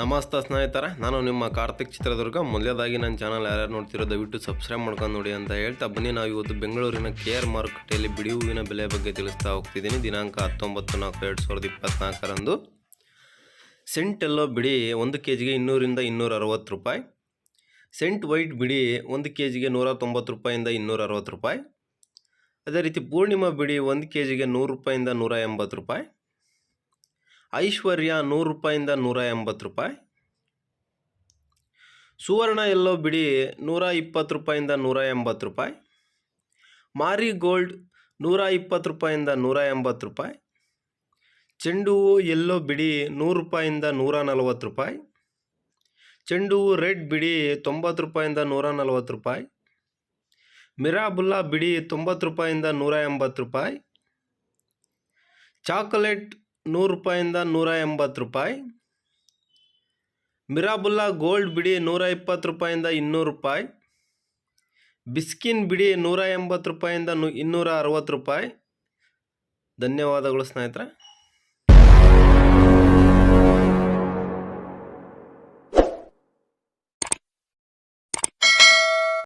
ನಮಸ್ತೆ ಸ್ನೇಹಿತರೆ, ನಾನು ನಿಮ್ಮ ಕಾರ್ತಿಕ್ ಚಿತ್ರದುರ್ಗ. ಮೊದಲೇದಾಗಿ ನನ್ನ ಚಾನಲ್ ಯಾರ್ಯಾರು ನೋಡ್ತಿರೋ ದಯವಿಟ್ಟು ಸಬ್ಸ್ಕ್ರೈಬ್ ಮಾಡ್ಕೊಂಡು ನೋಡಿ ಅಂತ ಹೇಳ್ತಾ ಬನ್ನಿ. ನಾವು ಇವತ್ತು ಬೆಂಗಳೂರಿನ ಕೆ ಆರ್ ಮಾರುಕಟ್ಟೆಯಲ್ಲಿ ಬಿಡಿ ಹೂವಿನ ಬೆಲೆ ಬಗ್ಗೆ ತಿಳಿಸ್ತಾ ಹೋಗ್ತಿದ್ದೀನಿ. ದಿನಾಂಕ ಹತ್ತೊಂಬತ್ತು ನಾಲ್ಕು ಎರಡು ಸಾವಿರದ ಇಪ್ಪತ್ತ್ನಾಲ್ಕರಂದು ಸೆಂಟ್ ಎಲ್ಲೋ ಬಿಡಿ ಒಂದು ಕೆ ಜಿಗೆ ಇನ್ನೂರಿಂದ ಇನ್ನೂರ ಅರವತ್ತು ರೂಪಾಯಿ. ಸೆಂಟ್ ವೈಟ್ ಬಿಡಿ ಒಂದು ಕೆ ಜಿಗೆ ನೂರ ತೊಂಬತ್ತು ರೂಪಾಯಿಂದ ಇನ್ನೂರ ಅರವತ್ತು ರೂಪಾಯಿ. ಅದೇ ರೀತಿ ಪೂರ್ಣಿಮಾ ಬಿಡಿ ಒಂದು ಕೆ ಜಿಗೆ ನೂರು ರೂಪಾಯಿಂದ ನೂರ ಎಂಬತ್ತು ರೂಪಾಯಿ. ಐಶ್ವರ್ಯ ನೂರು ರೂಪಾಯಿಂದ ನೂರ ಎಂಬತ್ತು ರೂಪಾಯಿ. ಸುವರ್ಣ ಎಲ್ಲೋ ಬಿಡಿ ನೂರ ಇಪ್ಪತ್ತು ರೂಪಾಯಿಂದ ನೂರ ಎಂಬತ್ತು ರೂಪಾಯಿ. ಮಾರಿ ಗೋಲ್ಡ್ ನೂರ ಇಪ್ಪತ್ತು ರೂಪಾಯಿಂದ ನೂರ ಎಂಬತ್ತು ರೂಪಾಯಿ. ಚೆಂಡು ಹೂವು ಎಲ್ಲೋ ಬಿಡಿ ನೂರು ರೂಪಾಯಿಂದ ನೂರ ನಲವತ್ತು ರೂಪಾಯಿ. ಚೆಂಡು ಹೂವು ರೆಡ್ ಬಿಡಿ ತೊಂಬತ್ತು ರೂಪಾಯಿಂದ ನೂರ ನಲವತ್ತು ರೂಪಾಯಿ. ಮಿರಾಬುಲ್ಲಾ ಬಿಡಿ ತೊಂಬತ್ತು ರೂಪಾಯಿಂದ ನೂರ ಎಂಬತ್ತು ರೂಪಾಯಿ. ಚಾಕೊಲೇಟ್ ನೂರು ರೂಪಾಯಿಂದ ನೂರ ಎಂಬತ್ತು ರೂಪಾಯಿ. ಮಿರಾಬುಲ್ಲಾ ಗೋಲ್ಡ್ ಬಿಡಿ ನೂರ ಇಪ್ಪತ್ತು ರೂಪಾಯಿಂದ ಇನ್ನೂರು ರೂಪಾಯಿ. ಬಿಸ್ಕಿನ್ ಬಿಡಿ ನೂರ ಎಂಬತ್ತು ರೂಪಾಯಿಂದ ನು ಇನ್ನೂರ ಅರವತ್ತು ರೂಪಾಯಿ. ಧನ್ಯವಾದಗಳು ಸ್ನೇಹಿತರೆ.